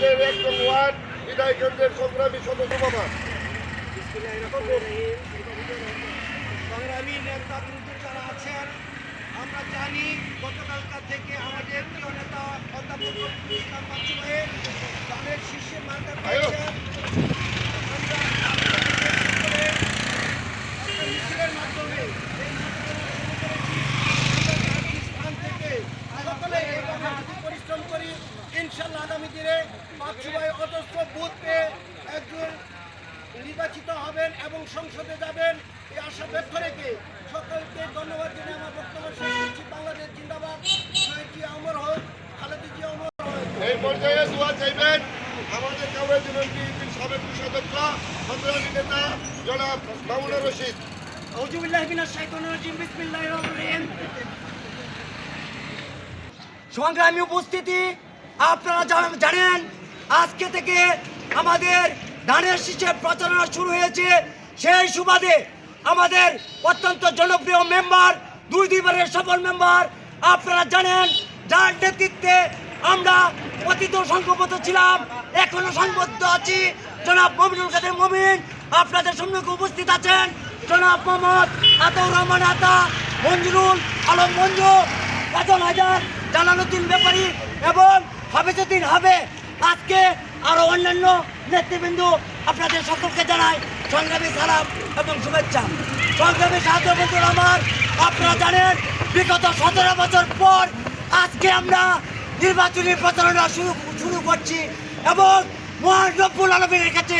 আমাদের একজন ওয়ার্ড, বিদায় কেন্দ্রের সংগ্রামী সদস্য বাবা। সংগ্রামী নেতা বিরুদ্ধে যারা আছেন, আমরা জানি গতকালকার থেকে আমাদের প্রিয় নেতা অধ্যাপক ইসলাম তাদের শীর্ষে বাচ্চু অজস্র বুথ পেয়ে একজন নির্বাচিত হবেন এবং সংসদে যাবেন। এই আশা ব্যক্ত রেখে সকলকে ধন্যবাদ জানিয়ে আমার বক্তব্য শেষ করছি। বাংলাদেশ জিন্দাবাদ। শহীদজি অমর হোক খালেদিজি অমর হোক। এই পর্যায়ে দোয়া চাইবেন আমাদের কাউরে দিবেন বিএনপির সাবেক সদস্য সংগ্রামী নেতা জনাব মামুনুর রশিদ। আউযুবিল্লাহি মিনাশ শাইতানির রাজিম বিসমিল্লাহির রহমানির রহিম। সংগ্রামী উপস্থিতি আপনারা জানেন আজকে থেকে আমাদের ধানের শীষের প্রচারণা শুরু হয়েছে। সেই সুবাদে আমাদের অত্যন্ত জনপ্রিয় মেম্বার দুই দুইবারের সফল মেম্বার আপনারা জানেন, যার নেতৃত্বে আমরা অতীত সংঘবদ্ধ ছিলাম, এখনও সংবদ্ধ আছি। জনাব মমিনুল কাদের মমিন আপনাদের সম্মুখে উপস্থিত আছেন। জনাব মোহাম্মদ আতাউর রহমান আতা, মঞ্জুরুল আলম মঞ্জু বাদল হাজার জালালুদ্দিন ব্যাপারী এবং হাফিজুদ্দিন হবে। আজকে আরও অন্যান্য নেতৃবৃন্দ আপনাদের সকলকে জানায় সংগ্রামী সালাম এবং শুভেচ্ছা। সংগ্রামী সাহায্য বন্ধুর আমার, আপনারা জানেন, বিগত সতেরো বছর পর আজকে আমরা নির্বাচনী প্রচারণা শুরু শুরু করছি এবং মহান রব্বুল আলমের কাছে